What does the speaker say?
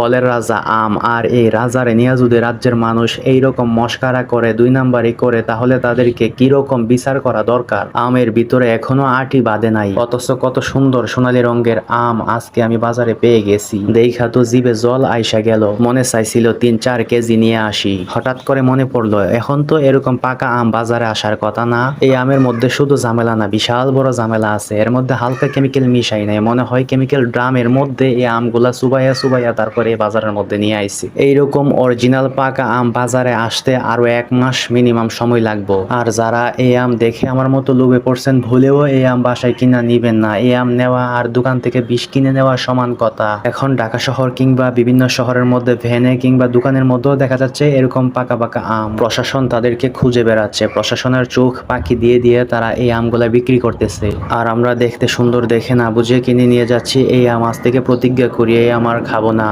ফলের রাজা আম। আর এই রাজারে নিয়ে যদি রাজ্যের মানুষ এইরকম মস্কারা করে, দুই নাম্বারই করে, তাহলে তাদেরকে কীরকম বিচার করা দরকার? আমের ভিতরে এখনও আটি বাঁধে নাই। অথচ কত সুন্দর সোনালী রঙের আম আজকে আমি বাজারে পেয়ে গেছি। দেখা তো জিভে জল আইসা গেল। মনে চাইছিল তিন চার কেজি নিয়ে আসি। হঠাৎ করে মনে পড়ল, এখন তো এরকম পাকা আম বাজারে আসার কথা না। এই আমের মধ্যে শুধু ঝামেলা না, বিশাল বড় ঝামেলা আছে। এর মধ্যে হালকা কেমিক্যাল মিশাই নাই। মনে হয় কেমিক্যাল ড্রামের মধ্যে এই আমগুলা সুবাইয়া সুবাইয়া তারপরে এই বাজারের মধ্যে নিয়ে আইছি। এইরকম অরিজিনাল পাকা আম বাজারে আসতে আরও এক মাস মিনিমাম সময় লাগবে। আর যারা এই আম দেখে আমার মতো লোভে পড়ছেন, ভুলেও এই আম বাসায় কিনা নিবেন না। এই আম নেওয়া আর দোকান থেকে বিষ কিনে নেওয়া সমান কথা। এখন ঢাকা শহর কিংবা বিভিন্ন শহরের মধ্যে ভ্যানে কিংবা দোকানের মধ্যেও দেখা যাচ্ছে এরকম পাকা পাকা আম। প্রশাসন তাদেরকে খুঁজে বেড়াচ্ছে। প্রশাসনের চোখ পাখি দিয়ে দিয়ে তারা এই আমগুলা বিক্রি করতেছে। আর আমরা দেখতে সুন্দর দেখে না বুঝে কিনে নিয়ে যাচ্ছি, এই আম আজ থেকে প্রতিজ্ঞা করি, এই আম আর খাব না।